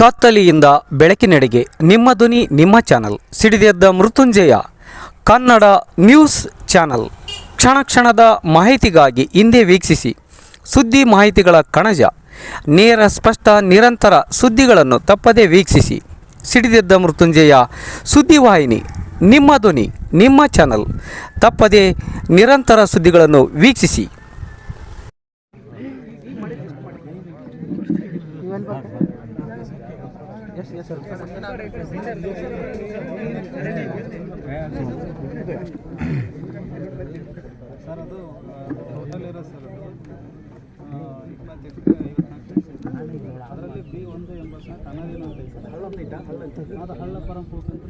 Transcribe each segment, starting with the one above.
ಕತ್ತಲಿಯಿಂದ ಬೆಳಕಿನೆಡೆಗೆ ನಿಮ್ಮ ಧ್ವನಿ ನಿಮ್ಮ ಚಾನಲ್. ಸಿಡಿದೆದ್ದ ಮೃತ್ಯುಂಜಯ, ಕನ್ನಡ ನ್ಯೂಸ್ ಚಾನಲ್. ಕ್ಷಣ ಕ್ಷಣದ ಮಾಹಿತಿಗಾಗಿ ಹಿಂದೆ ವೀಕ್ಷಿಸಿ. ಸುದ್ದಿ ಮಾಹಿತಿಗಳ ಕಣಜ. ನೇರ, ಸ್ಪಷ್ಟ, ನಿರಂತರ ಸುದ್ದಿಗಳನ್ನು ತಪ್ಪದೇ ವೀಕ್ಷಿಸಿ. ಸಿಡಿದೆದ್ದ ಮೃತ್ಯುಂಜಯ ಸುದ್ದಿವಾಹಿನಿ ನಿಮ್ಮ ಧ್ವನಿ, ನಿಮ್ಮ ಚಾನಲ್. ತಪ್ಪದೇ ನಿರಂತರ ಸುದ್ದಿಗಳನ್ನು ವೀಕ್ಷಿಸಿ. ಸರ್ ಅದು ಟೋಟಲ್ ಇರೋ ಸರ್ ಅದು ಎಕರೆ ಐವತ್ನಾಲ್ಕು ಸೆಂಟ್ಸ್. ಅದರಲ್ಲಿ ಬಿ ಒಂದು ಎಂಬತ್ತು ಐತೆ ಸರ್. ಅದು ಹಳ್ಳ ಪರಂಪೂರ್ ಅಂತ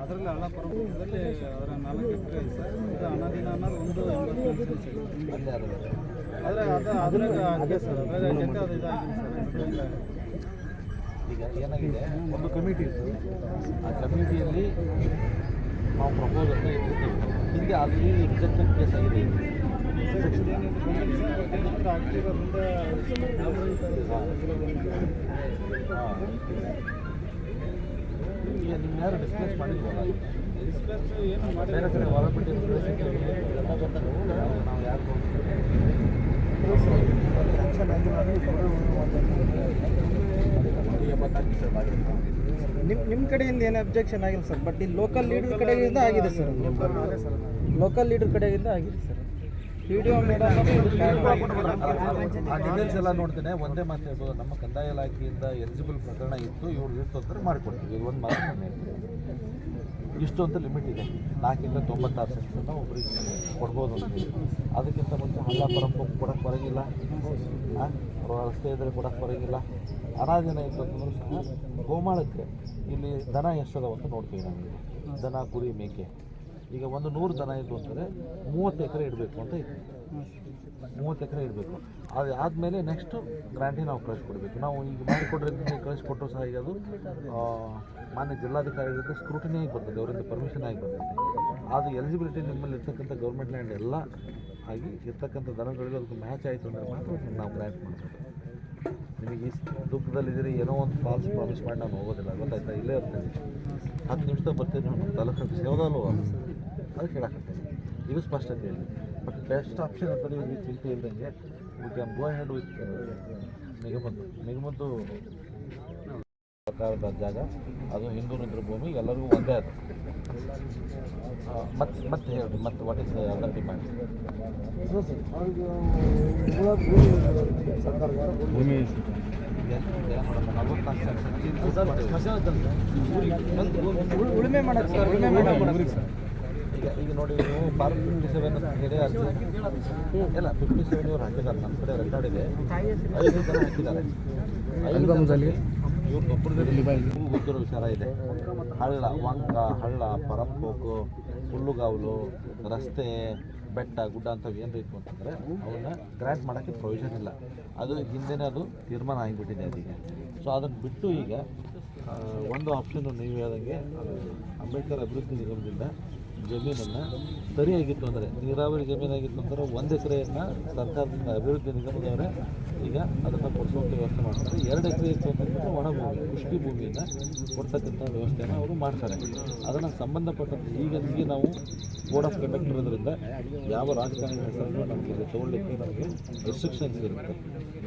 ಅದರಲ್ಲಿ ಹಳ್ಳ ಪರಂಪೂರದಲ್ಲಿ ಅವರ ನಾಲ್ಕು ಎಕರೆ ಇದೆ ಸರ್ ಈಗ ಏನಾಗಿದೆ ಒಂದು ಕಮಿಟಿ ಇತ್ತು ಆ ಕಮಿಟಿಯಲ್ಲಿ ನಾವು ಪ್ರಪೋಸಲ್ನ ಇಟ್ಟಿರ್ತೀವಿ ಹಿಂದೆ ಅಲ್ಲಿ ರಿಜೆಕ್ಷನ್ ಕೇಸ್ ಆಗಿದೆ ನಿಮ್ಮ ಯಾರು ಡಿಸ್ಕಸ್ ಮಾಡಿಲ್ವಲ್ಲ ಡಿಸ್ಕಸ್ ಏನು ಮಾಡಿ ಬೇರೆ ಕಡೆ ಹೊರ ಬಿಟ್ಟಿರ್ತೀವಿ ನಾವು ಯಾರು ಎಂಬತ್ನಾಲ್ಕು ದಿವಸ ಆಗಿತ್ತು ನಿಮ್ಮ ನಿಮ್ಮ ಕಡೆಯಿಂದ ಏನು ಅಬ್ಜೆಕ್ಷನ್ ಆಗಿಲ್ಲ ಸರ್? ಬಟ್ ಇಲ್ಲಿ ಲೋಕಲ್ ಲೀಡರ್ ಕಡೆಯಿಂದ ಆಗಿದೆ ಸರ್ ಲೋಕಲ್ ಲೀಡರ್ ಕಡೆಯಿಂದ ಆಗಿದೆ ಸರ್ ಆ ಡೀಟೇಲ್ಸ್ ಎಲ್ಲ ನೋಡ್ತೇನೆ. ಒಂದೇ ಮಾತು ಹೇಳ್ಬೋದು. ನಮ್ಮ ಕಂದಾಯ ಇಲಾಖೆಯಿಂದ ಎಲಿಜಿಬಲ್ ಪ್ರಕರಣ ಇತ್ತು. ಇವ್ರು ಇಷ್ಟು ಅಂತಾರೆ ಮಾಡಿಕೊಡ್ತೀವಿ. ಇದು ಒಂದು ಮಾತು ಇಷ್ಟು ಅಂತ ಲಿಮಿಟ್ ಇದೆ. ನಾಲ್ಕಿಂದ ತೊಂಬತ್ತಾರು ಸೆಕ್ಷನ್ ಒಬ್ಬರಿಗೆ ಕೊಡ್ಬೋದು ಅಂತ ಅದಕ್ಕಿಂತ ಮುಂಚೆ ಹಳ್ಳ ಪರಂಪು ಕೊಡಕ್ಕೆ ಬರೋಂಗಿಲ್ಲ. ರಸ್ತೆ ಇದ್ರೆ ಕೊಡಕ್ಕೆ ಬರೋಂಗಿಲ್ಲ. ಅನಾದಿನ ಇತ್ತು ಅಂತಂದ್ರೂ ಸಹ ಗೋಮಾಳಕ್ಕೆ ಇಲ್ಲಿ ದನ ಎಷ್ಟದಾವ ಅಂತ ನೋಡ್ತೀವಿ ನಾವು ದನ ಕುರಿ ಮೇಕೆ. ಈಗ ಒಂದು ನೂರು ದನ ಇದ್ದು ಅಂದರೆ ಮೂವತ್ತು ಎಕರೆ ಇಡಬೇಕು ಅಂತ ಇತ್ತು. ಮೂವತ್ತು ಎಕರೆ ಇಡಬೇಕು. ಅದು ಆದಮೇಲೆ ನೆಕ್ಸ್ಟು ಗ್ರಾಂಟಿ ನಾವು ಕಳಿಸ್ಕೊಡ್ಬೇಕು. ನಾವು ಈಗ ಮಾಡಿಕೊಡ್ರಿಂದ ಕಳಿಸ್ಕೊಟ್ಟರು ಸಹ ಈಗ ಅದು ಮಾನ್ಯ ಜಿಲ್ಲಾಧಿಕಾರಿಗಳಿಂದ ಸ್ಕ್ರೂಟಿನಿ ಆಗಿ ಬರ್ತದೆ, ಅವರಿಂದ ಪರ್ಮಿಷನ್ ಆಗಿ ಬರ್ತದೆ. ಅದು ಎಲಿಜಿಬಿಲಿಟಿ ನಿಮ್ಮಲ್ಲಿ ಇರ್ತಕ್ಕಂಥ ಗೌರ್ಮೆಂಟ್ ಲ್ಯಾಂಡ್ ಎಲ್ಲ ಆಗಿ ಇರ್ತಕ್ಕಂಥ ದನಗಳಿಗೆ ಅದಕ್ಕೆ ಮ್ಯಾಚ್ ಆಯಿತು ಅಂದರೆ ಮಾತ್ರ ನಾವು ಗ್ರ್ಯಾಂಟ್ ಮಾಡ್ತೀವಿ. ನಿಮಗೆ ಈ ದುಃಖದಲ್ಲಿದ್ದೀರಿ ಏನೋ ಒಂದು ಫಾಲ್ಸ್ ಪ್ರಾಮಿಸ್ ಮಾಡಿ ನಾನು ಹೋಗೋದಿಲ್ಲ. ಗೊತ್ತಾಯ್ತಾ? ಇಲ್ಲೇ ಇರ್ತೀನಿ. ಹತ್ತು ನಿಮಿಷದಾಗ ಬರ್ತೀನಿ. ತಾಲೂಕು ಸೇವದಲ್ವ ಅದಕ್ಕೆ ಹೇಳಕತ್ತೀನಿ ಇದು ಸ್ಪಷ್ಟತೆ ಹೇಳಿ. ಬಟ್ ಬೆಸ್ಟ್ ಆಪ್ಷನ್ ಅಂತ ನೀವು ಚಿಂತೆ ಇಲ್ದಂಗೆ we can go hand with ನಿಗಮದ್ದು ನಿಗಮದ್ದು ಸರ್ಕಾರದ ಜಾಗ. ಅದು ಹಿಂದೂ ರುದ್ರ ಭೂಮಿ ಎಲ್ಲರಿಗೂ ಒಂದೇ ಅದು ಮತ್ತೆ ಮತ್ತೆ ಹೇಳಿ ಮತ್ತೆ ವಾಟ್ ಇಸ್ ಅದರ್ ಡಿಮ್ಯಾಂಡ್ ಭೂಮಿ. ಉಳುಮೆ ಮಾಡಕ್ಕೆ ಸರ್ ಉಳುಮೆ ಮಾಡಕ್ಕೆ. ಈಗ ಈಗ ನೋಡಿ ನೀವು ಪಾರ್ಕ್ ಫಿಫ್ಟಿ ಸೆವೆನ್ ಹೇಳಿ ಅರ್ಜಿ ಇಲ್ಲ ಫಿಫ್ಟಿ ಸೆವೆನ್ ಇವ್ರು ಹಾಕಿದ್ದಾರೆ ನಮ್ಮ ಕಡೆ ರೆಕಾರ್ಡ್ ಇದೆ. ಐದು ಜನ ಹಾಕಿದ್ದಾರೆ. ಆಲ್ಬಮ್ಸಲ್ಲಿ? ಇವ್ರು ಒಬ್ಬರದಲ್ಲಿ ಗೊತ್ತಿರೋ ವಿಚಾರ ಇದೆ. ಹಳ್ಳ ವಂಕ ಹಳ್ಳ ಪರಂಪೋಕು ಹುಲ್ಲುಗಾವಲು ರಸ್ತೆ ಬೆಟ್ಟ ಗುಡ್ಡ ಅಂಥವು ಏನು ಇತ್ತು ಅಂತಂದರೆ ಅವನ್ನ ಗ್ರ್ಯಾಂಟ್ ಮಾಡೋಕ್ಕೆ ಪ್ರೊವಿಷನ್ ಇಲ್ಲ. ಅದು ಹಿಂದೆನೇ ಅದು ತೀರ್ಮಾನ ಆಗಿಬಿಟ್ಟಿದೆ ಅದಕ್ಕೆ ಸೊ ಅದನ್ನು ಬಿಟ್ಟು ಈಗ ಒಂದು ಆಪ್ಷನ್ ನೀವು ಹೇಳ್ದಂಗೆ ಅಂಬೇಡ್ಕರ್ ಅಭಿವೃದ್ಧಿ ನಿಗಮದಿಂದ ಜಮೀನನ್ನು ಸರಿಯಾಗಿತ್ತು ಅಂದರೆ ನೀರಾವರಿ ಜಮೀನಾಗಿತ್ತು ಅಂದರೆ ಒಂದು ಎಕರೆಯನ್ನು ಸರ್ಕಾರದಿಂದ ಅಭಿವೃದ್ಧಿ ನಿಗಮದವರೇ ಈಗ ಅದನ್ನು ಕೊಡಿಸುವಂಥ ವ್ಯವಸ್ಥೆ ಮಾಡ್ತಾರೆ. ಎರಡು ಎಕರೆ ಇರ್ತಕ್ಕಂಥ ಒಣ ಭೂಮಿ ಕೃಷಿ ಭೂಮಿಯನ್ನು ಕೊಡ್ತಕ್ಕಂಥ ವ್ಯವಸ್ಥೆಯನ್ನು ಅವರು ಮಾಡ್ತಾರೆ. ಅದನ್ನು ಸಂಬಂಧಪಟ್ಟಂತೆ ಈಗ ನಾವು ಬೋರ್ಡ್ ಆಫ್ ಕಂಡಕ್ಟರ್ ಇರೋದ್ರಿಂದ ಯಾವ ರಾಜಕಾರಣಿ ಹೆಸರನ್ನು ನಮಗೆ ತೊಗೊಳ್ಳಿಕ್ಕೆ ನಮಗೆ ರೆಸ್ಟ್ರಿಕ್ಷನ್ಸ್ ಇರುತ್ತೆ.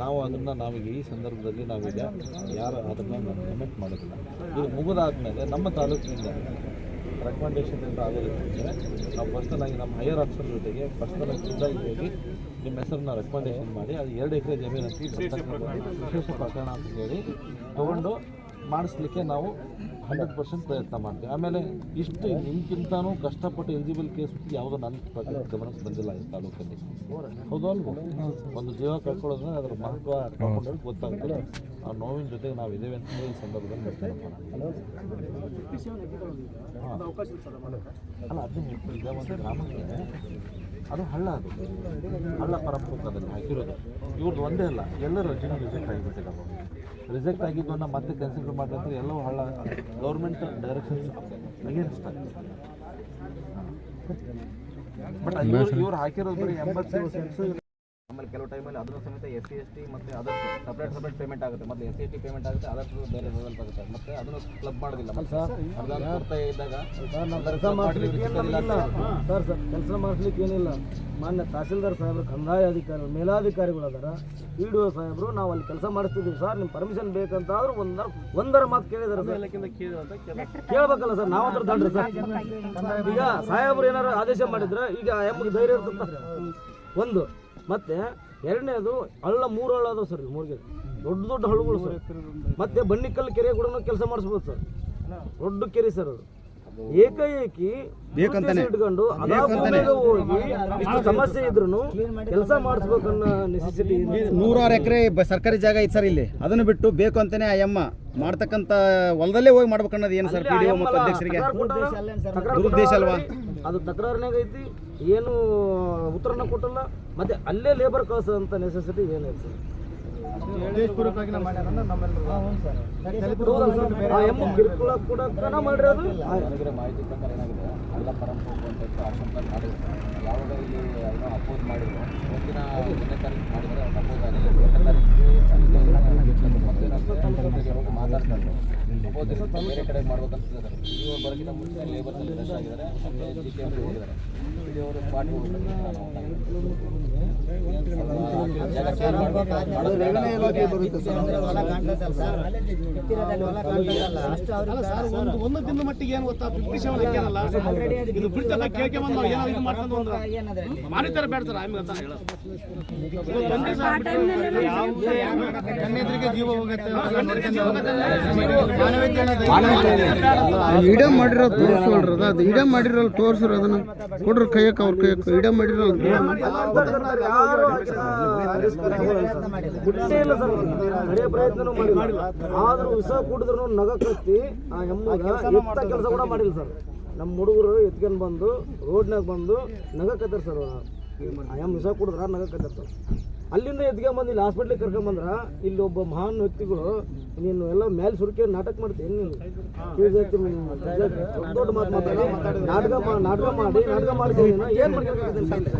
ನಾವು ಅದನ್ನು ನಾವೀಗ ಈ ಸಂದರ್ಭದಲ್ಲಿ ನಾವೀಗ ಯಾರು ಅದನ್ನು ನಾವು ಕಮೆಂಟ್ ಮಾಡೋದಿಲ್ಲ. ಇದು ಮುಗಿದಾದ್ಮೇಲೆ ನಮ್ಮ ತಾಲೂಕಿನಿಂದ ರೆಕಮೆಂಡೇಷನ್ನಿಂದ ಆಗೋದಕ್ಕೆ ನಾವು ಪರ್ಸನಲಾಗಿ ನಮ್ಮ ಹೈಯರ್ ಆಫೀಸರ್ ಜೊತೆಗೆ ಪರ್ಸನಲ್ ಆಗಿ ಹೋಗಿ ನಿಮ್ಮ ಹೆಸರನ್ನ ರೆಕಮೆಂಡೇಷನ್ ಮಾಡಿ ಅದು ಎರಡು ಎಕರೆ ಜಮೀನು ಅಂತ ವಿಶೇಷ ಪ್ರಕರಣ ಅಂತ ಹೇಳಿ ತೊಗೊಂಡು ಮಾಡಿಸ್ಲಿಕ್ಕೆ ನಾವು ಹಂಡ್ರೆಡ್ ಪರ್ಸೆಂಟ್ ಪ್ರಯತ್ನ ಮಾಡ್ತೀವಿ. ಆಮೇಲೆ ಇಷ್ಟು ನಿಮ್ಗಿಂತನೂ ಕಷ್ಟಪಟ್ಟು ಎಲಿಜಿಬಲ್ ಕೇಸ್ ಯಾವುದೋ ನನ್ನ ಪ್ರಕಾರ ಗಮನಕ್ಕೆ ಬಂದಿಲ್ಲ ಈ ತಾಲೂಕಲ್ಲಿ. ಹೌದು ಅಲ್ವೋ? ಒಂದು ಜೀವ ಕಳ್ಕೊಳ್ಳೋದ್ರೆ ಅದರ ಮಹತ್ವ ಕಳ್ಕೊಂಡ್ರೆ ಗೊತ್ತಾಗ್ತದೆ. ಆ ನೋವಿನ ಜೊತೆಗೆ ನಾವು ಇದೇವೆ ಅಂತ ಈ ಸಂದರ್ಭದಲ್ಲಿ ಹಾಂ. ಅಲ್ಲ ಅದು ಈಗ ಒಂದು ಗ್ರಾಮಕ್ಕೆ ಅದು ಹಳ್ಳ ಅದು. ಹಳ್ಳ ಪರಂಪರದಲ್ಲಿ ಹಾಕಿರೋದು. ಇವ್ರದ್ದು ಒಂದೇ ಅಲ್ಲ, ಎಲ್ಲರೂ ಜನ ರಿಜೆಕ್ಟ್ ಆಗಿಬಿಟ್ಟಿದ್ದಾವೆ ರಿಜೆಕ್ಟ್ ಆಗಿದ್ದನ್ನು ಮತ್ತೆ ಕನ್ಸಿಡರ್ ಮಾಡಿದ್ರೆ ಎಲ್ಲವೂ ಹಳ್ಳ ಗೌರ್ಮೆಂಟ್ ಡೈರೆಕ್ಷನ್ಸ್ ಅಗೇನ್ಸ್ಟ್ ಬಟ್ ಇವ್ರು ಹಾಕಿರೋದು ಎಂಬತ್ತು. ಆಮೇಲೆ ಕೆಲವು ಟೈಮಲ್ಲಿ ಅದರ ಸಮೇತ ಎಸ್ ಸಿ ಎಸ್ ಟಿ ಮತ್ತು ಅದರ್ ಸಪ್ರೇಟ್ ಸಪ್ರೇಟ್ ಪೇಮೆಂಟ್ ಆಗುತ್ತೆ. ಮತ್ತು S C S T payment ಆಗುತ್ತೆ ಅದರ್ ಬೇರೆ ಲೆವೆಲ್ ಆಗುತ್ತೆ. ಮತ್ತೆ ಅದನ್ನು ಕ್ಲಬ್ ಮಾಡೋದಿಲ್ಲ. ಕೊಡ್ತಾ ಇದ್ದಾಗ ಕೆಲಸ ಮಾಡಿಸ್ಲಿಕ್ಕೆ ಏನಿಲ್ಲ. ಸರ್ ಸರ್ ಕೆಲಸ ಮಾಡಿಸ್ಲಿಕ್ಕೆ ಏನಿಲ್ಲ. ಮಾನ್ಯ ತಹಸೀಲ್ದಾರ್ ಸಾಹೇಬ್ರು ಕಂದಾಯ ಅಧಿಕಾರಿಗಳು ಮೇಲಾಧಿಕಾರಿಗಳು ಅದಾರ. ಇ ಡಿ ಒ ಸಾಹೇಬರು ನಾವು ಅಲ್ಲಿ ಕೆಲಸ ಮಾಡಿಸ್ತಿದ್ದೀವಿ. ಸರ್ ನಿಮ್ಮ ಪರ್ಮಿಷನ್ ಬೇಕಂತ ಆದ್ರೂ ಒಂದರ ಒಂದರ ಮಾತು ಕೇಳಿದಾರೆ ಸರ್. ಕೇಳ್ಬೇಕಲ್ಲ ಸರ್ ನಾವು ಅದ್ರ ದಂಡ್ರಿ ಸರ್. ಈಗ ಸಾಹೇಬ್ರು ಏನಾರು ಆದೇಶ ಮಾಡಿದ್ರೆ ಈಗ ಎಮ್ಮಗೆ ಧೈರ್ಯ ಇರ್ತದೆ. ಒಂದು ಮತ್ತೆ ಎರಡನೇದು ಹಳ್ಳ ಮೂರು ಹಳ್ಳ ಅದಾವ ಸರ್ ಮೂರ್ಗೆ. ದೊಡ್ಡ ದೊಡ್ಡ ಹಳ್ಳಗಳು ಸರ್. ಮತ್ತೆ ಬನ್ನಿಕಲ್ ಕೆರೆ ಕೂಡ ಕೆಲಸ ಮಾಡಿಸ್ಬೋದು ಸರ್. ದೊಡ್ಡ ಕೆರೆ ಸರ್ ಅದು. ಏಕಾಏಕಿ ಬೇಕಂತಾನೆ. ಇಟ್ಕೊಂಡು ಹೋಗಿ ಸಮಸ್ಯೆ ಇದ್ರು ಕೆಲಸ ಮಾಡಿಸ್ಬೇಕನ್ನೋ ನೆಸೆಸಿಟಿ ನೂರಾರು ಎಕರೆ ಸರ್ಕಾರಿ ಜಾಗ ಐತೆ ಸರ್ ಇಲ್ಲಿ. ಅದನ್ನು ಬಿಟ್ಟು ಬೇಕು ಅಂತಾನೆ ಆ ಎಮ್ಮ ಮಾಡ್ತಕ್ಕಂಥ ಹೊಲದಲ್ಲೇ ಹೋಗಿ ಮಾಡ್ಬೇಕನ್ನೋದು ಏನು ಸರ್ ಪಿಡಿಒ ಮತ್ತು ಅಧ್ಯಕ್ಷರಿಗೆ? ದುರುದ್ದೇಶ ಅಲ್ವಾ? ಅದು ತಕರಾರನೇ ಐತಿ. ಏನು ಉತ್ತರನ ಕೊಟ್ಟಲ್ಲ. ಮತ್ತೆ ಅಲ್ಲೇ ಲೇಬರ್ ಅಂತ ನೆಸೆಸಿಟಿ ಏನೈತೆ ಸರ್. ಆ ಎಮ್ಮು ಕಿರುಕುಳ ಕೂಡ ಕಣ ಮಾಡಿರೋದು ಮಾಹಿತಿ ಪ್ರಕಾರ ಏನಾಗಿದೆ? ಅಲ್ಲ ಪರಂಪರೆ ಅಂತ ಆಶ್ರಮ ಪ್ಲಾನ್ ಮಾಡಿದ್ರು. ಯಾವಾಗ ಇಲ್ಲಿ ಏನೋ ಅಪೋಸ್ ಮಾಡಿದ್ರು. ಒಂದಿನ ಒಂದನೇ ತಾರೀಕು ಮಾಡಿದರೆ ಅಪೋಸ್ ಆಗಿಲ್ಲ ಎರಡನೇ ತಾರೀಕು. ಮಾತಾಡ್ತಾರೆ. ಕಡೆ ಮುಂಚೆ ಟಿ ಅವರು ಒಂದು ದಿನ ಮಟ್ಟಿಗೆ ಏನು ಗೊತ್ತಾ ಫಿಫ್ಟಿ ಸೆವೆನ್ ಹಾಕ್ಯಾರಲ್ಲ ಇದು ಬಿಡ್ತಲ್ಲ ಕೇಳ್ಕೊಂಬಂದು ನಾವು ಏನೋ ಇದು ಮಾಡ್ಕೊಂಡು ಒಂದು ಮಾಡಿದ್ದಾರೆ ಬೇಡ ಸರ್ ಆಮೇಲೆ ಅಂತ ಹೇಳೋದು ಜೀವ ಹೋಗುತ್ತೆ ಇಡೇ ಮಾಡಿರೋದು ತೋರಿಸೋಳ್ರಿ ಅದು ಇಡೇ ಮಾಡಿರೋಲ್ಲ ತೋರಿಸ್ರಿ ಅದನ್ನ ಕೊಡ್ರಿ ಕೈಯಕ್ಕೆ, ಅವ್ರ ಕೈಯಕ್ಕೆ, ಇಡೇ ಮಾಡಿರೋಲ್ಲ ಆದ್ರೂ ವಿಷ ಕುಡಿದ್ರು ನಗ ಕತ್ತಿ ಆ ಎತ್ತ ಕೆಲಸ ಕೂಡ ಮಾಡಿಲ್ಲ ಸರ್ ನಮ್ಮ ಹುಡುಗರು ಎತ್ಕೊಂಡು ಬಂದು, ರೋಡ್ನಾಗ ಬಂದು ನಗ ಕತ್ತಾರ ಸರ್ ಆ ಎಮ್ಮ ವಿಷ ಕುಡಿದ್ರ ನಗ ಕತ್ತಾರ ಸರ್ ಅಲ್ಲಿಂದ ಎದ್ಕೊಂಬಂದು ಬಂದು ಇಲ್ಲಿ ಹಾಸ್ಪಿಟ್ಲಿಗೆ ಕರ್ಕೊಂಬಂದ್ರ ಇಲ್ಲಿ ಒಬ್ಬ ಮಹಾನ್ ವ್ಯಕ್ತಿಗಳು ನೀನು ಎಲ್ಲ ಮೇಲೆ ಸುರುಕಿ ನಾಟಕ ಮಾಡ್ತೀನಿ ನೀನು? ದೊಡ್ಡ ದೊಡ್ಡ ಮಾತು ಮಾತಾಡಿ. ನಾಟಕ ನಾಟಕ ಮಾಡಿ ನಾಟಕ ಮಾಡ್ತೀನಿ ಏನು ಮಾಡ್ಕೊಳಕ್ಕಾಗತ್ತೆ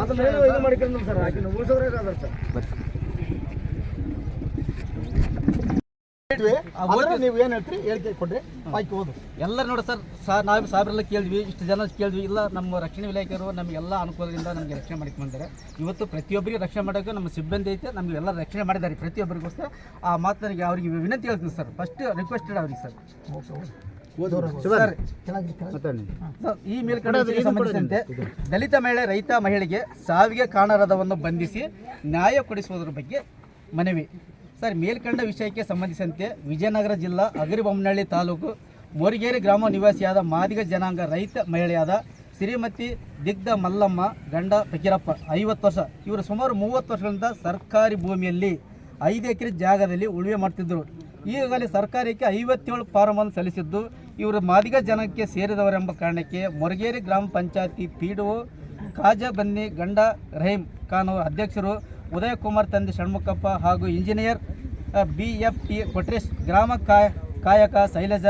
ಅದನ್ನ ಏನೋ ಇದು ಮಾಡ್ಕೊಂಡು ಸರ್. ಆಕಿನ ಉಳಿಸೋದ್ರಾಗ ಅದಾರ ಸರ್. ನೀವು ಏನು ಹೇಳ್ತೀರಿ? ಹೇಳಿಕೆ ಕೊಡ್ರಿ. ಬಾಕಿ ಓದು. ಎಲ್ಲರೂ ನೋಡಿ ಸರ್ ಸಾ ನಾವು ಸಾವಿರೆಲ್ಲ ಕೇಳಿದ್ವಿ ಇಷ್ಟು ಜನ ಕೇಳಿದ್ವಿ. ಇಲ್ಲ ನಮ್ಮ ರಕ್ಷಣೆ ವಿಲಾಯಕರು ನಮಗೆಲ್ಲ ಅನುಕೂಲದಿಂದ ನಮಗೆ ರಕ್ಷಣೆ ಮಾಡಿಕ್ ಬಂದಿದ್ದಾರೆ. ಇವತ್ತು ಪ್ರತಿಯೊಬ್ಬರಿಗೆ ರಕ್ಷಣೆ ಮಾಡೋಕ್ಕೆ ನಮ್ಮ ಸಿಬ್ಬಂದಿ ಐತೆ ನಮಗೆಲ್ಲ ರಕ್ಷಣೆ ಮಾಡಿದ್ದಾರೆ ಪ್ರತಿಯೊಬ್ಬರಿಗೋಸ್ಕರ. ಆ ಮಾತನಿಗೆ ಅವರಿಗೆ ವಿನಂತಿ ಹೇಳ್ತೀನಿ ಸರ್ ಫಸ್ಟ್ ರಿಕ್ವೆಸ್ಟೆಡ್ ಅವ್ರಿಗೆ ಸರ್. ಈ ಮೇಲ್ಕಂಡ ವಿಷಯಕ್ಕೆ ಸಂಬಂಧಿಸಿದಂತೆ ದಲಿತ ಮಹಿಳೆ ರೈತ ಮಹಿಳೆಗೆ ಸಾವಿಗೆ ಕಾಣರದವನ್ನು ಬಂಧಿಸಿ ನ್ಯಾಯ ಕೊಡಿಸುವುದರ ಬಗ್ಗೆ ಮನವಿ. ಸರ್, ಮೇಲ್ಕಂಡ ವಿಷಯಕ್ಕೆ ಸಂಬಂಧಿಸಿದಂತೆ ವಿಜಯನಗರ ಜಿಲ್ಲಾ ಅಗರಿಬೊಮ್ಮನಹಳ್ಳಿ ತಾಲೂಕು ಮೋರಿಗೇರಿ ಗ್ರಾಮ ನಿವಾಸಿಯಾದ ಮಾದಿಗ ಜನಾಂಗ ರೈತ ಮಹಿಳೆಯಾದ ಶ್ರೀಮತಿ ದಿಗ್ಧ ಮಲ್ಲಮ್ಮ ಗಂಡ ಫಕೀರಪ್ಪ, ಐವತ್ತು ವರ್ಷ. ಇವರು ಸುಮಾರು ಮೂವತ್ತು ವರ್ಷಗಳಿಂದ ಸರ್ಕಾರಿ ಭೂಮಿಯಲ್ಲಿ ಐದು ಎಕರೆ ಜಾಗದಲ್ಲಿ ಉಳುವೆ ಮಾಡ್ತಿದ್ದರು ಈಗಾಗಲೇ ಸರ್ಕಾರಕ್ಕೆ ಐವತ್ತೇಳು ಫಾರಮನ್ನು ಸಲ್ಲಿಸಿದ್ದು, ಇವರು ಮಾದಿಗ ಜನಕ್ಕೆ ಸೇರಿದವರೆಂಬ ಕಾರಣಕ್ಕೆ ಮೊರಗೇರಿ ಗ್ರಾಮ ಪಂಚಾಯತಿ ಪಿ ಡಿ ಒ ಖಾಜಾ ಬನ್ನಿ ಗಂಡ ರಹೀಂ ಖಾನ್ ಅವರ ಅಧ್ಯಕ್ಷರು ಉದಯ್ ಕುಮಾರ್ ತಂದೆ ಷಣ್ಮುಖಪ್ಪ ಹಾಗೂ engineer B F T Kotresh, ಗ್ರಾಮ ಕಾಯ, ಕಾಯಕ ಶೈಲಜ,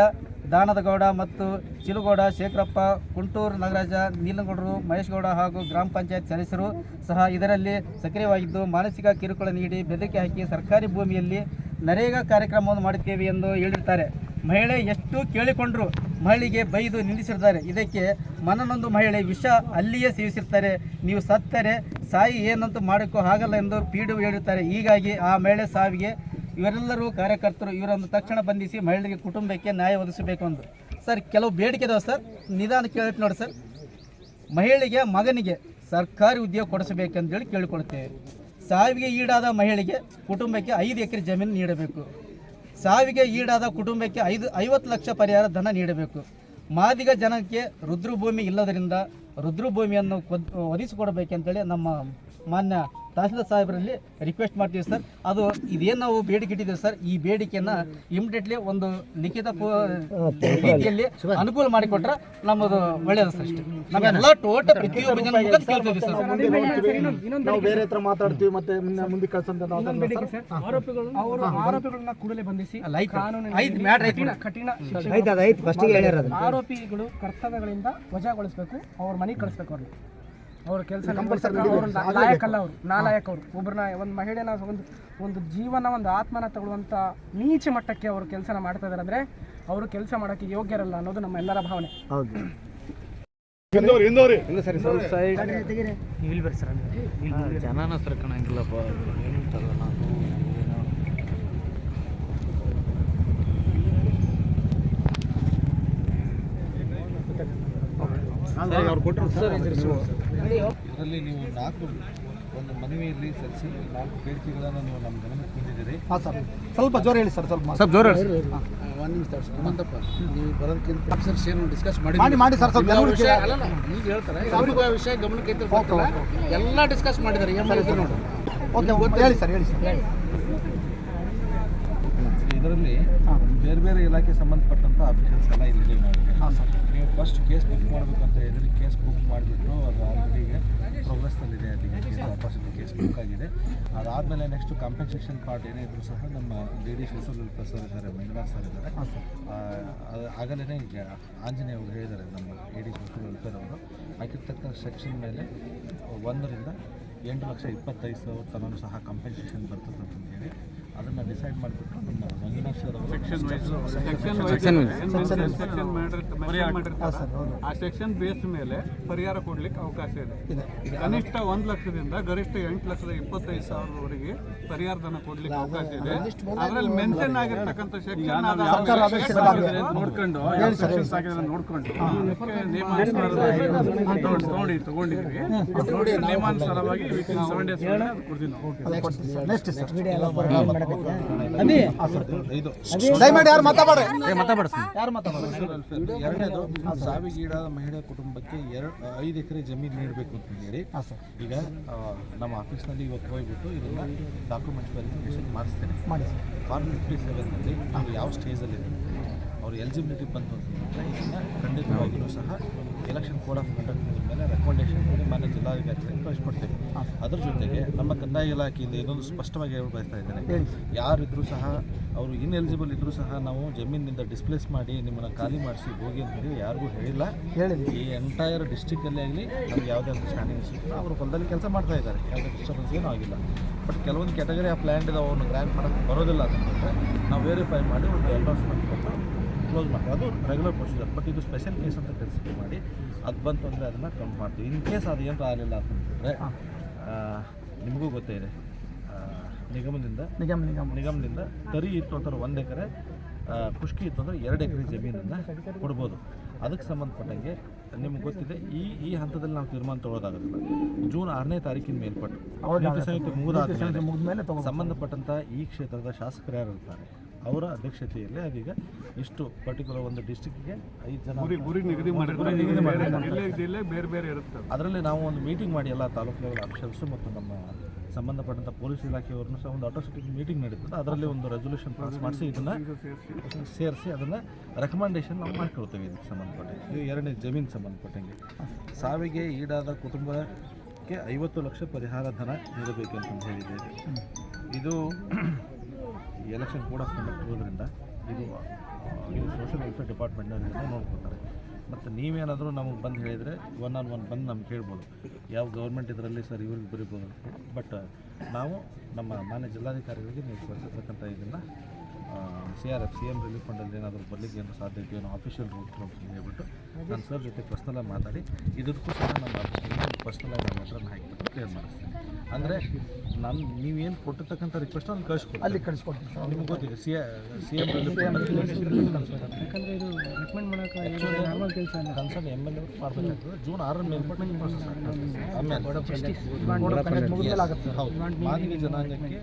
ದಾನದಗೌಡ ಮತ್ತು ಚಿಲುಗೌಡ ಶೇಖರಪ್ಪ, ಕುಂಟೂರು ನಾಗರಾಜ, ನೀಲಗೌಡರು, ಮಹೇಶ್ಗೌಡ ಹಾಗೂ ಗ್ರಾಮ ಪಂಚಾಯತ್ ಸದಸ್ಯರು ಸಹ ಇದರಲ್ಲಿ ಸಕ್ರಿಯವಾಗಿದ್ದು, ಮಾನಸಿಕ ಕಿರುಕುಳ ನೀಡಿ ಬೆದರಿಕೆ ಹಾಕಿ ಸರ್ಕಾರಿ ಭೂಮಿಯಲ್ಲಿ ನರೇಗಾ ಕಾರ್ಯಕ್ರಮವನ್ನು ಮಾಡುತ್ತೇವೆ ಎಂದು ಹೇಳಿರ್ತಾರೆ ಮಹಿಳೆ ಎಷ್ಟು ಕೇಳಿಕೊಂಡರು? ಮಹಿಳೆಗೆ ಬೈದು ನಿಲ್ಲಿಸಿರ್ತಾರೆ. ಇದಕ್ಕೆ ಮನನೊಂದು ಮಹಿಳೆ ವಿಷ ಅಲ್ಲಿಯೇ ಸೇವಿಸಿರ್ತಾರೆ. ನೀವು ಸತ್ತರೆ ಸಾಯಿ ಏನಂತೂ ಮಾಡೋಕ್ಕೂ ಆಗಲ್ಲ ಎಂದು ಪೀಡು ಹೇಳುತ್ತಾರೆ. ಹೀಗಾಗಿ ಆ ಮಹಿಳೆ ಸಾವಿಗೆ ಇವರೆಲ್ಲರೂ ಕಾರ್ಯಕರ್ತರು ಇವರನ್ನು ತಕ್ಷಣ ಬಂಧಿಸಿ ಮಹಿಳೆಗೆ ಕುಟುಂಬಕ್ಕೆ ನ್ಯಾಯ ಒದಗಿಸಬೇಕು ಎಂದು ಸರ್, ಕೆಲವು ಬೇಡಿಕೆ ಇದಾವೆ ಸರ್? ನಿಧಾನ ಕೇಳಿ ನೋಡಿ ಸರ್. ಮಹಿಳೆಗೆ ಮಗನಿಗೆ ಸರ್ಕಾರಿ ಉದ್ಯೋಗ ಕೊಡಿಸಬೇಕಂತೇಳಿ ಕೇಳಿಕೊಳ್ತೇವೆ. ಸಾವಿಗೆ ಈಡಾದ ಮಹಿಳೆಗೆ ಕುಟುಂಬಕ್ಕೆ ಐದು ಎಕರೆ ಜಮೀನು ನೀಡಬೇಕು. ಸಾವಿಗೆ ಈಡಾದ ಕುಟುಂಬಕ್ಕೆ ಐದು, ಐವತ್ತು ಲಕ್ಷ ಪರಿಹಾರ ಧನ ನೀಡಬೇಕು. ಮಾದಿಗ ಜನಕ್ಕೆ ರುದ್ರಭೂಮಿ ಇಲ್ಲದರಿಂದ ರುದ್ರಭೂಮಿಯನ್ನು ಒದಗಿಸಿಕೊಡಬೇಕಂತೇಳಿ ನಮ್ಮ ಮಾನ್ಯ ತಹಸೀಲ್ದಾರ್ ಸಾಹೇಬರಲ್ಲಿ ರಿಕ್ವೆಸ್ಟ್ ಮಾಡ್ತೀವಿ ಸರ್. ಅದು ಇದೇನು ನಾವು ಬೇಡಿಕೆ ಇಟ್ಟಿದ್ದೀವಿ ಸರ್ ಈ ಬೇಡಿಕೆಯನ್ನು ಇಮಿಡಿಯೇಟ್ಲಿ ಒಂದು ಲಿಖಿತ ರೀತಿಯಲ್ಲಿ ಅನುಕೂಲ ಮಾಡಿಕೊಟ್ರೆ ನಮ್ಮದು ಒಳ್ಳೆಯದು ಸರ್ ನಮಗೆಲ್ಲ ನಮ್ಮೆಲ್ಲ ಟೋಟಲ್ ಪ್ರತಿಯೊಬ್ಬ ಜನ ಕೇಳ್ತೀವಿ ಸರ್. ನಾವು ಬೇರೆ ಹತ್ರ ಮಾತಾಡ್ತೀವಿ ಮತ್ತೆ ಮುಂದೆ ಕಳ್ಸಂತ ಆರೋಪಿಗಳು ಅವರು ಆರೋಪಿಗಳನ್ನ ಕೂಡಲೇ ಬಂಧಿಸಿ ಬಿಡು. ಕಠಿಣ ಆರೋಪಿಗಳು ಕರ್ತವ್ಯಗಳಿಂದ ವಜಾಗೊಳಿಸಬೇಕು ಅವ್ರ ಮನೆಗೆ ಕಳಿಸ್ಬೇಕು ಅವ್ರನ್ನ. ಅವ್ರ ಕೆಲಸ ಲಾಯಕ್ ಅಲ್ಲ ಅವರು ನಾಲಾಯಕ ಅವರು ಒಬ್ಬರನ್ನ ಒಂದು ಮಹಿಳೆನ ಒಂದು ಒಂದು ಜೀವನ ಒಂದು ಆತ್ಮನ ತಗೊಳ್ಳುವಂಥ ನೀಚ ಮಟ್ಟಕ್ಕೆ ಅವರು ಕೆಲಸನ ಮಾಡ್ತಾ ಇದ್ದಾರೆ ಅಂದರೆ ಅವರು ಕೆಲಸ ಮಾಡೋಕ್ಕೆ ಯೋಗ್ಯರಲ್ಲ ಅನ್ನೋದು ನಮ್ಮ ಎಲ್ಲರ ಭಾವನೆ. ಇದರಲ್ಲಿ ನೀವು ನಾಲ್ಕು ಒಂದು ಮನವಿಯಲ್ಲಿ ಸಲ್ಲಿಸಿ ನಾಲ್ಕು ಬೇಡಿಕೆಗಳನ್ನು ನೀವು ನಮ್ಮ ಗಮನಕ್ಕೆ ತಂದಿದ್ದೀರಿ. ಹಾಂ ಸರ್ ಸ್ವಲ್ಪ ಜೋರು ಹೇಳಿ ಸರ್ ಸ್ವಲ್ಪ ಸ್ವಲ್ಪ ಜೋರ ಒಂದು ನಿಮಿಷ ಸಂಬಂಧಪ್ಪ ನೀವು ಬರೋದಕ್ಕಿಂತ ಆಫೀಸರ್ ಏನು ಡಿಸ್ಕಸ್ ಮಾಡಿ ಮಾಡಿ ಮಾಡಿ ಸರ್ ಸ್ವಲ್ಪ ವಿಷಯ ಅಲ್ಲಲ್ಲ ಈಗ ಹೇಳ್ತಾರೆ. ಅವ್ರಿಗೆ ಆ ವಿಷಯ ಗಮನಕ್ಕೆ ಐತೆ ಎಲ್ಲ ಡಿಸ್ಕಸ್ ಮಾಡಿದ್ದಾರೆ ಏನು ಮಾಡಿದ್ರು ನೋಡಿ. ಓಕೆ ಹೇಳಿ ಸರ್ ಹೇಳಿ ಸರ್. ಇದರಲ್ಲಿ ಬೇರೆ ಬೇರೆ ಇಲಾಖೆ ಸಂಬಂಧಪಟ್ಟಂತ ಆಫೀಸರ್ಸ್ ಎಲ್ಲ ಇಲ್ಲಿ ನಾವೀಗ ಹಾಂ ಸರ್. ನೀವು ಫಸ್ಟ್ ಕೇಸ್ ಬುಕ್ ಮಾಡಬೇಕಂತ ಹೇಳಿದ್ರೆ ಕೇಸ್ ಬುಕ್ ಮಾಡಿಬಿಟ್ಟು ಅದು ಆಲ್ರೆಡಿ ಪ್ರೋಗ್ರೆಸ್ನಲ್ಲಿದೆ ಅಲ್ಲಿಗೆ ಕೇಸ್ ಕೇಸ್ ಬುಕ್ ಆಗಿದೆ. ಅದಾದಮೇಲೆ ನೆಕ್ಸ್ಟ್ ಕಾಂಪೆನ್ಸೇಷನ್ ಪಾರ್ಟ್ ಏನೇ ಇದ್ರೂ ಸಹ ನಮ್ಮ D D social welfare sir ಇದ್ದಾರೆ. ಮಂಜುನಾಥ್ ಸರ್. ಇದ್ದಾರೆ ಆಗಲೇ ಈಗ ಆಂಜನೇಯ ಅವರು ಹೇಳಿದ್ದಾರೆ ನಮ್ಮ ಡಿ ಡಿ ಸೋಷಲ್ ವೆಲ್ಫೇರ್ ಅವರು. ಹಾಕಿರ್ತಕ್ಕಂಥ ಸೆಕ್ಷನ್ ಮೇಲೆ ಒಂದರಿಂದ ಎಂಟು ಲಕ್ಷ ಇಪ್ಪತ್ತೈದು ಸಾವಿರ ತನಕ ಸಹ ಕಾಂಪೆನ್ಸೇಷನ್ ಬರ್ತದೆ ಅಂತ ಹೇಳಿ. ಅದನ್ನು ಡಿಸೈಡ್ ಮಾಡಿಬಿಟ್ಟು ನಮ್ಮ ಮಂಜುನಾಥ್ ಸರ್ ಅವರು. ಹಾಂ ಸರ್ ಹೌದು. ಆ ಸೆಕ್ಷನ್ ಬೇಸ್ ಮೇಲೆ ಪರಿಹಾರ ಕೊಡ್ಲಿಕ್ಕೆ ಅವಕಾಶ ಇದೆ. ಕನಿಷ್ಠ ಒಂದು ಲಕ್ಷದಿಂದ ಗರಿಷ್ಠ ಎಂಟು ಲಕ್ಷದ ಇಪ್ಪತ್ತೈದು ಸಾವಿರದವರೆಗೆ ಪರಿಹಾರ ಧನ ಕೊಡ್ಲಿಕ್ಕೆ ಅವಕಾಶ ಇದೆ. ಅದರಲ್ಲಿ ಮೆನ್ಷನ್ ಆಗಿರ್ತಕ್ಕಂಥ ಸೆಕ್ಷನ್. ನೋಡ್ಕೊಂಡು ನೋಡ್ಕೊಂಡು. ತಗೊಂಡು ತಗೊಂಡಿದ್ವಿ. ನೋಡಿ ನಿಯಮಾನುಸಾರವಾಗಿ within ದಯಮಾಡಿ ಯಾರು ಮಾತಾಡ್ರಿ ಯಾರು ಮಾತಾಡೋದು ಎರಡನೇದು ಸಾವಿಗೀಡಾದ ಮಹಿಳೆ ಕುಟುಂಬಕ್ಕೆ ಎರಡು ಐದು ಎಕರೆ ಜಮೀನು ನೀಡಬೇಕು ಅಂತ ಹೇಳಿ. ಈಗ ನಮ್ಮ ಆಫೀಸ್ನಲ್ಲಿ ಇವತ್ತು ಹೋಗ್ಬಿಟ್ಟು ಇದನ್ನ ಡಾಕ್ಯುಮೆಂಟ್ ವೆರಿಫಿಕೇಶನ್ ಮಾಡಿಸ್ತೇನೆ. ಫಾರ್ಮ್ ಫಿಫ್ಟಿ ಸೆವೆನ್ನಲ್ಲಿ ನಾವು ಯಾವ ಸ್ಟೇಜಲ್ಲಿದೆ ಅವ್ರ ಎಲಿಜಿಬಿಲಿಟಿ ಬಂತು ಅಂತಂದರೆ ಇದನ್ನ ಖಂಡಿತವಾಗಿಯೂ ಸಹ ಎಲೆಕ್ಷನ್ ಕೋಡ್ ಆಫ್ ಕಂಡಕ್ಟ್ ಮೇಲೆ ರೆಕಮೆಂಡೇಶನ್ ಮಾಡಿ ಮಾನ್ಯ ಜಿಲ್ಲಾಧಿಕಾರಿಗಳಿಗೆ ಕಳಿಸ್ಕೊಡ್ತೇವೆ ಅದ್ರ ಜೊತೆಗೆ ನಮ್ಮ ಕಂದಾಯ ಇಲಾಖೆಯಿಂದ ಇದೊಂದು ಸ್ಪಷ್ಟವಾಗಿ ಹೇಳಿ ಬಯಸ್ತಾ ಇದ್ದೇನೆ. ಯಾರಿದ್ರೂ ಸಹ ಅವರು ಇನ್ ಎಲಿಜಿಬಲ್ ಇದ್ರೂ ಸಹ ನಾವು ಜಮೀನಿನಿಂದ ಡಿಸ್ಪ್ಲೇಸ್ ಮಾಡಿ ನಿಮ್ಮನ್ನು ಖಾಲಿ ಮಾಡಿಸಿ ಹೋಗಿ ಅಂತ ಹೇಳಿ ಯಾರಿಗೂ ಹೇಳಿಲ್ಲ. ಹೇಳಿದ್ವಿ ಈ ಎಂಟೈರ್ ಡಿಸ್ಟಿಕ್ಕಲ್ಲೇ ಆಗಲಿ ನಮ್ಗೆ ಯಾವುದೇ ಅಂಡರ್ಸ್ಟ್ಯಾಂಡಿಂಗ್ ಸಿಕ್ಕಿಲ್ಲ ಅವರು ಹೊಲದಲ್ಲಿ ಕೆಲಸ ಮಾಡ್ತಾ ಇದ್ದಾರೆ. ಯಾವುದೇ ಡಿಸ್ಟರ್ಬೆನ್ಸ್ ಏನೂ ಆಗಿಲ್ಲ. ಬಟ್ ಕೆಲವೊಂದು ಕ್ಯಾಟಗರಿ ಆಫ್ ಲ್ಯಾಂಡ್ ಅವ್ರನ್ನ ಗ್ರ್ಯಾಂಟ್ ಮಾಡೋಕ್ಕೆ ಬರೋದಿಲ್ಲ ಅಂತಂದರೆ ನಾವು ವೆರಿಫೈ ಮಾಡಿ ಒಂದು ಎಂಡೋರ್ಸ್ಮೆಂಟ್ ಕೊಟ್ಟು ಕ್ಲೋಸ್ ಮಾಡ್ತೀವಿ. ಅದು ರೆಗ್ಯುಲರ್ ಪ್ರೊಸೀಜರ್ ಬಟ್ ಇದು ಸ್ಪೆಷಲ್ ಕೇಸ್ ಅಂತ ಕನ್ಸಿಡರ್ ಮಾಡಿ ಅದು ಬಂತು ಅಂದರೆ ಅದನ್ನು ಕೌಂಟ್ ಮಾಡ್ತೀವಿ. ಇನ್ ಕೇಸ್ ಅದು ಏನು ಆಗಲಿಲ್ಲ ಅಂತಂದರೆ ನಿಮಗೂ ಗೊತ್ತೇ ಇದೆ. ನಿಗಮದಿಂದ ನಿಗಮ ನಿಗಮ. ನಿಗಮದಿಂದ ತರಿ ಇತ್ತು ಅಂತಾರೆ ಒಂದು ಎಕರೆ ಖುಷ್ಕಿ ಇತ್ತು ಅಂದರೆ ಎರಡು ಎಕರೆ ಜಮೀನನ್ನು ಕೊಡ್ಬೋದು. ಅದಕ್ಕೆ ಸಂಬಂಧಪಟ್ಟಂಗೆ ನಿಮ್ಗೆ ಗೊತ್ತಿದೆ ಈ ಈ ಹಂತದಲ್ಲಿ ನಾವು ತೀರ್ಮಾನ ತಗೊಳ್ಳೋದಾಗೋದಿಲ್ಲ ಜೂನ್ ಆರನೇ ತಾರೀಕಿನ ಮೇಲ್ಪಟ್ಟು. ಸಂಯುಕ್ತ ಮುಗಿದ ಸಂಬಂಧಪಟ್ಟಂಥ ಈ ಕ್ಷೇತ್ರದ ಶಾಸಕರು ಯಾರು ಇರ್ತಾರೆ? ಅವರ ಅಧ್ಯಕ್ಷತೆಯಲ್ಲಿ ಅದೀಗ ಇಷ್ಟು ಪರ್ಟಿಕ್ಯುಲರ್ ಒಂದು ಡಿಸ್ಟಿಕ್ಗೆ ಐದು ಜನ ಗುರಿ ನಿಗದಿ ಜಿಲ್ಲೆ ಬೇರೆ ಬೇರೆ ಇರುತ್ತೆ. ಅದರಲ್ಲಿ ನಾವು ಒಂದು ಮೀಟಿಂಗ್ ಮಾಡಿ ಎಲ್ಲ ತಾಲೂಕು ಲೆವೆಲ್ ಅಫಿಷಿಯಲ್ಸು ಮತ್ತು ನಮ್ಮ ಸಂಬಂಧಪಟ್ಟಂಥ ಪೊಲೀಸ್ ಇಲಾಖೆಯವ್ರನ್ನೂ ಸಹ ಒಂದು ಆಟೋಸಿಟಿಕ್ ಮೀಟಿಂಗ್ ನಡೀತದೆ ಅದರಲ್ಲಿ ಒಂದು ರೆಸೊಲ್ಯೂಷನ್ ಪಾಸ್ ಮಾಡಿಸಿ ಇದನ್ನು ಸೇರಿಸಿ. ಅದನ್ನು ರೆಕಮೆಂಡೇಶನ್ ನಾವು ಮಾಡ್ಕೊಳ್ತೀವಿ ಇದಕ್ಕೆ ಸಂಬಂಧಪಟ್ಟಂಗೆ. ಇದು ಎರಡನೇ ಜಮೀನು ಸಂಬಂಧಪಟ್ಟಂಗೆ. ಸಾವಿಗೆ ಈಡಾದ ಕುಟುಂಬಕ್ಕೆ ಐವತ್ತು ಲಕ್ಷ ಪರಿಹಾರ ಧನ ನೀಡಬೇಕು ಅಂತಂದು ಹೇಳಿದ್ದೇವೆ. ಇದು ಎಲೆಕ್ಷನ್ ಕೋಡ್ ಆಫ್ ಕಂಡಕ್ಟ್ ಇರೋದ್ರಿಂದ ಇದು ಇದು ಸೋಷಿಯಲ್ ವೆಲ್ಫೇರ್ ಡಿಪಾರ್ಟ್ಮೆಂಟ್ನವರಿಂದ ನೋಡ್ಕೊತಾರೆ. ಮತ್ತು ನೀವೇನಾದರೂ ನಮಗೆ ಬಂದು ಹೇಳಿದರೆ ಒನ್ ಆನ್ ಒನ್ ಬಂದು ನಮ್ಗೆ ಕೇಳ್ಬೋದು. ಯಾವ ಗೌರ್ಮೆಂಟ್ ಇದರಲ್ಲಿ ಸರ್ ಇವ್ರಿಗೆ ಬರೀಬೋದು ಬಟ್ ನಾವು ನಮ್ಮ ಮಾನ್ಯ ಜಿಲ್ಲಾಧಿಕಾರಿಗಳಿಗೆ ನೀವು ಕಳಿಸಿರ್ತಕ್ಕಂಥ ಇದನ್ನು C R F C M relief ಫಂಡಲ್ಲಿ ಏನಾದರೂ ಬರಲಿಕ್ಕೆ ಏನೋ ಸಾಧ್ಯತೆ ಏನೋ ಆಫಿಷಿಯಲ್ ರೂಟ್ ಹೇಳ್ಬಿಟ್ಟು ನಾನು ಸರ್ ಜೊತೆ ಪರ್ಸ್ನಲಾಗಿ ಮಾತಾಡಿ ಇದಕ್ಕೂ ಸಹ ನಮ್ಮ ಪರ್ಸ್ನಲಾಗಿ ನಾನು ಲೆಟ್ರನ್ನ ಹಾಕಿಬಿಟ್ಟು ಕ್ಲಿಯರ್ ಮಾಡಿಸ್ತೀನಿ ಅಂದರೆ ನಾನು ನೀವೇನು ಕೊಟ್ಟಿರ್ತಕ್ಕಂಥ ರಿಕ್ವೆಸ್ಟ್ ನಾನು ಕಳಿಸ್ಕೊಡಿ ಅಲ್ಲಿ ಕಳಿಸ್ಕೊಡ್ತೀನಿ ಸರ್ ನಿಮ್ಗೆ ಗೊತ್ತಿದೆ ಸಿ ಸಿ ಎಂ ರಿಲೀಫ್ ಯಾಕಂದರೆ ಇದು ರೆಕಮೆಂಡ್ ಮಾಡೋಕೆ ನಾರ್ಮಲ್ ಕೆಲಸ ಕನ್ಸರ್ನ್ ಎಂ ಎಲ್ ಎ ಮಾಡಬೇಕಾಗ್ತದೆ ಜೂನ್ ಆರರ ಮೇಲ್ಪಟ್ಟು ಆಗ್ತದೆ. ಆಮೇಲೆ ಹೌದು ಮಾದಿಗ ಜನಾಂಗಕ್ಕೆ